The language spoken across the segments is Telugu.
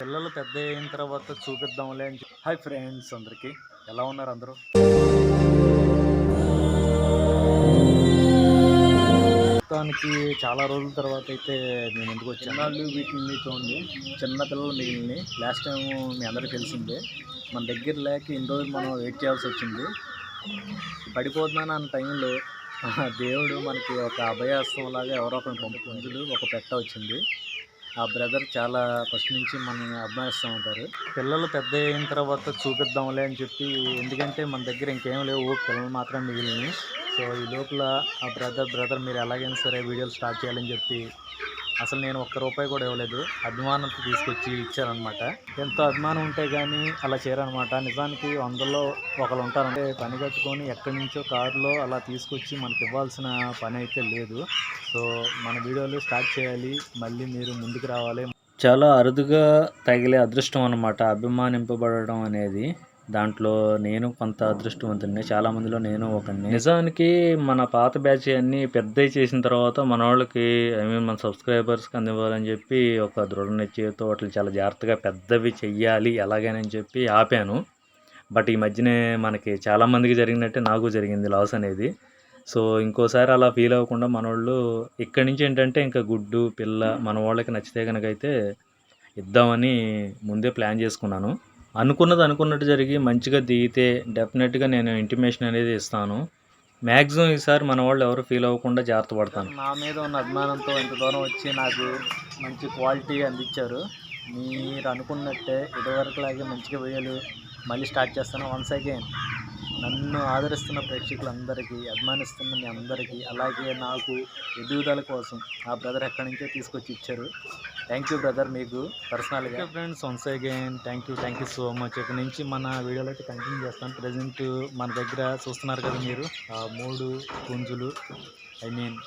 పిల్లలు పెద్ద అయిన తర్వాత చూపిద్దాంలే అని హాయ్ ఫ్రెండ్స్ అందరికీ. ఎలా ఉన్నారు అందరూ? మొత్తానికి చాలా రోజుల తర్వాత అయితే మేము ముందుకు వచ్చాను? వీటిని చూడండి. చిన్న పిల్లలు మిగిలిన లాస్ట్ టైం మీ అందరికీ తెలిసిందే. మన దగ్గర లేక ఇన్ని రోజులు మనం వెయిట్ చేయాల్సి వచ్చింది. పడిపోతున్నాను అన్న టైంలో ఆ దేవుడు మనకి ఒక అభయాస్తం లాగా ఎవరో ఒకరిని పంపు ఒక పెట్ట వచ్చింది. ఆ బ్రదర్ చాలా ఫస్ట్ నుంచి మనల్ని అభిమానిస్తూ ఉంటారు పిల్లలు పెద్ద అయిన తర్వాత చూపిద్దాంలే అని చెప్పి ఎందుకంటే మన దగ్గర ఇంకేం లేవు పిల్లలు మాత్రం మిగిలినవి. సో ఈ లోపల ఆ బ్రదర్ బ్రదర్ మీరు ఎలాగైనా సరే వీడియోలు స్టార్ట్ చేయాలని చెప్పి అసలు నేను ఒక్క రూపాయి కూడా ఇవ్వలేదు. అభిమానంతో తీసుకొచ్చి ఇచ్చారనమాట. ఎంతో అభిమానం ఉంటే కానీ అలా చేయరనమాట. నిజానికి వందల్లో ఒకరు ఉంటారంటే పని కట్టుకొని ఎక్కడి నుంచో కారులో అలా తీసుకొచ్చి మనకి ఇవ్వాల్సిన పని అయితే లేదు. సో మన వీడియోలు స్టార్ట్ చేయాలి. మళ్ళీ మీరు ముందుకు రావాలి. చాలా అరుదుగా తగిలే అదృష్టం అనమాట అభిమానింపబడడం అనేది. దాంట్లో నేను కొంత అదృష్టవంతుడిని చాలా మందిలో నేను ఒకడిని. నిజానికి మన పాత బ్యాచ్ అన్ని పెద్దవి చేసిన తర్వాత మన వాళ్ళకి ఐ మీన్ మన సబ్స్క్రైబర్స్కి అందివ్వాలని చెప్పి ఒక దృఢ నిశ్చయతో వాటిని చాలా జాగ్రత్తగా పెద్దవి చెయ్యాలి అని చెప్పి ఆపాను. బట్ ఈ మధ్యనే మనకి చాలామందికి జరిగినట్టే నాకు జరిగింది లాస్ అనేది. సో ఇంకోసారి అలా ఫీల్ అవ్వకుండా మన వాళ్ళు ఇక్కడి నుంచి ఏంటంటే ఇంకా గుడ్డు పిల్ల మన వాళ్ళకి నచ్చితే కనుక అయితే ఇద్దామని ముందే ప్లాన్ చేసుకున్నాను. అనుకున్నది అనుకున్నట్టు జరిగి మంచిగా దిగితే డెఫినెట్గా నేను ఇంటిమేషన్ అనేది ఇస్తాను. మ్యాక్సిమం ఈసారి మన వాళ్ళు ఎవరు ఫీల్ అవ్వకుండా జాగ్రత్త పడతాను. నా మీద ఉన్న అభిమానంతో ఇంత దూరం వచ్చి నాకు మంచి క్వాలిటీ అందించారు. మీరు అనుకున్నట్టే ఇదివరకులాగే మంచిగా వేయాలి. మళ్ళీ స్టార్ట్ చేస్తాను వన్స్ అగైన్ నన్ను ఆదరిస్తున్న ప్రేక్షకులందరికీ అభిమానిస్తున్న మీ అందరికీ అలాగే నాకు ఎదుగుదల కోసం ఆ బ్రదర్ ఎక్కడి నుంచో తీసుకొచ్చి ఇచ్చారు. థ్యాంక్ యూ బ్రదర్ మీకు పర్సనల్గా friends once again thank you thank you so much ఇక్కడ నుంచి మన వీడియోలో అయితే కంటిన్యూ చేస్తాను ప్రజెంట్ మన దగ్గర చూస్తున్నారు కదా మీరు ఆ మూడు పుంజులు ఐ మీన్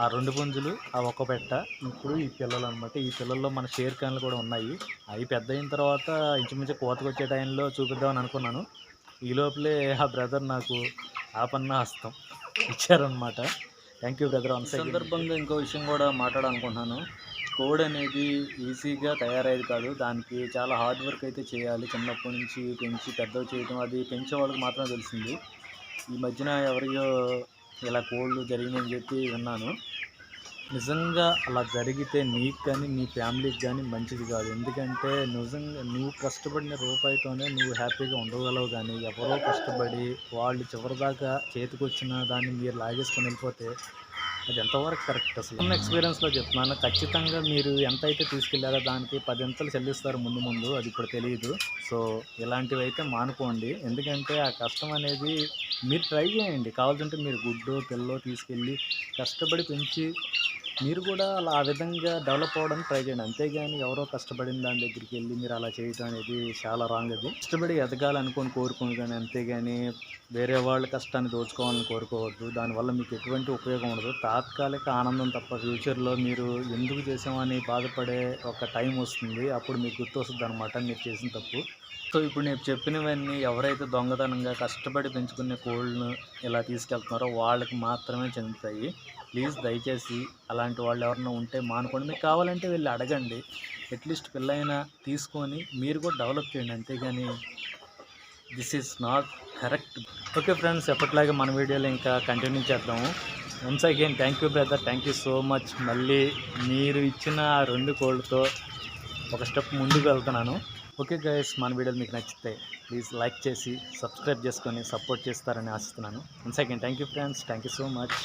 ఆ రెండు పుంజులు ఆ ఒక్క పెట్ట ఇప్పుడు ఈ పిల్లలు అనమాట ఈ పిల్లల్లో మన షేర్ క్యాన్లు కూడా ఉన్నాయి. అవి పెద్ద అయిన తర్వాత ఇంచుమించు కోతకు వచ్చే టైంలో చూపిద్దామని అనుకున్నాను. ఈ లోపలే ఆ బ్రదర్ నాకు ఆపన్న హస్తం ఇచ్చారనమాట థ్యాంక్ యూ బ్రదర్ వన్ సందర్భంగా ఇంకో విషయం కూడా మాట్లాడాలనుకుంటున్నాను. కోడ్ అనేది ఈజీగా తయారయ్యేది కాదు. దానికి చాలా హార్డ్ వర్క్ అయితే చేయాలి. చిన్నప్పటి నుంచి పెంచి పెద్దవి చేయడం అది పెంచే వాళ్ళకి మాత్రమే తెలిసింది. ఈ మధ్యన ఎవరియో ఇలా కోళ్ళు జరిగిందని చెప్పి విన్నాను. నిజంగా అలా జరిగితే నీకు కానీ నీ ఫ్యామిలీకి కానీ మంచిది కాదు. ఎందుకంటే నిజంగా నువ్వు కష్టపడిన రూపాయితోనే నువ్వు హ్యాపీగా ఉండగలవు కానీ ఎవరో కష్టపడి వాళ్ళు చివరిదాకా చేతికొచ్చిన దాన్ని మీరు లాగేసుకొని వెళ్ళిపోతే అది ఎంతవరకు కరెక్ట్ అసలు? ఉన్న ఎక్స్పీరియన్స్లో చెప్తున్నాను. ఖచ్చితంగా మీరు ఎంత అయితే తీసుకెళ్ళారో దానికి పదింతలు చెల్లిస్తారు ముందు ముందు. అది ఇప్పుడు తెలియదు సో ఇలాంటివి అయితే మానుకోండి. ఎందుకంటే ఆ కష్టం అనేది మీరు ట్రై చేయండి. కావాల్సింటే మీరు గుడ్డో పిల్లో తీసుకెళ్ళి కష్టపడి పెంచి మీరు కూడా అలా ఆ విధంగా డెవలప్ అవ్వడానికి ట్రై చేయండి. అంతేగాని ఎవరో కష్టపడిన దాని దగ్గరికి వెళ్ళి మీరు అలా చేయటం అనేది చాలా రాంగ్ అది. కష్టపడి ఎదగాలనుకొని కోరుకోను కానీ అంతేగాని వేరే వాళ్ళ కష్టాన్ని దోచుకోవాలని కోరుకోవద్దు. దానివల్ల మీకు ఎటువంటి ఉపయోగం ఉండదు. తాత్కాలిక ఆనందం తప్ప ఫ్యూచర్లో మీరు ఎందుకు చేసామని బాధపడే ఒక టైం వస్తుంది. అప్పుడు మీకు గుర్తు వస్తుంది అనమాట మీరు చేసిన తప్పు. సో ఇప్పుడు నేను చెప్పినవన్నీ ఎవరైతే దొంగతనంగా కష్టపడి పెంచుకునే కోళ్ళను ఇలా తీసుకెళ్తున్నారో వాళ్ళకి మాత్రమే చెందుతాయి. ప్లీజ్ దయచేసి అలాంటి వాళ్ళు ఎవరైనా ఉంటే మానుకోండి. మీకు కావాలంటే వెళ్ళి అడగండి. అట్లీస్ట్ పిల్లైనా తీసుకొని మీరు కూడా డెవలప్ చేయండి అంతేగాని this is not correct. Okay friends ఎప్పటిలాగే మన వీడియోలు ఇంకా కంటిన్యూ చేద్దాము. Once again thank you brother thank you so much మళ్ళీ మీరు ఇచ్చిన ఆ రెండు కోళ్ళతో ఒక స్టెప్ ముందుకు వెళ్తున్నాను. ఓకే గైస్ మన వీడియోలు మీకు నచ్చితే ప్లీజ్ లైక్ చేసి సబ్స్క్రైబ్ చేసుకొని సపోర్ట్ చేస్తారని ఆశిస్తున్నాను. Once again thank you friends thank you so much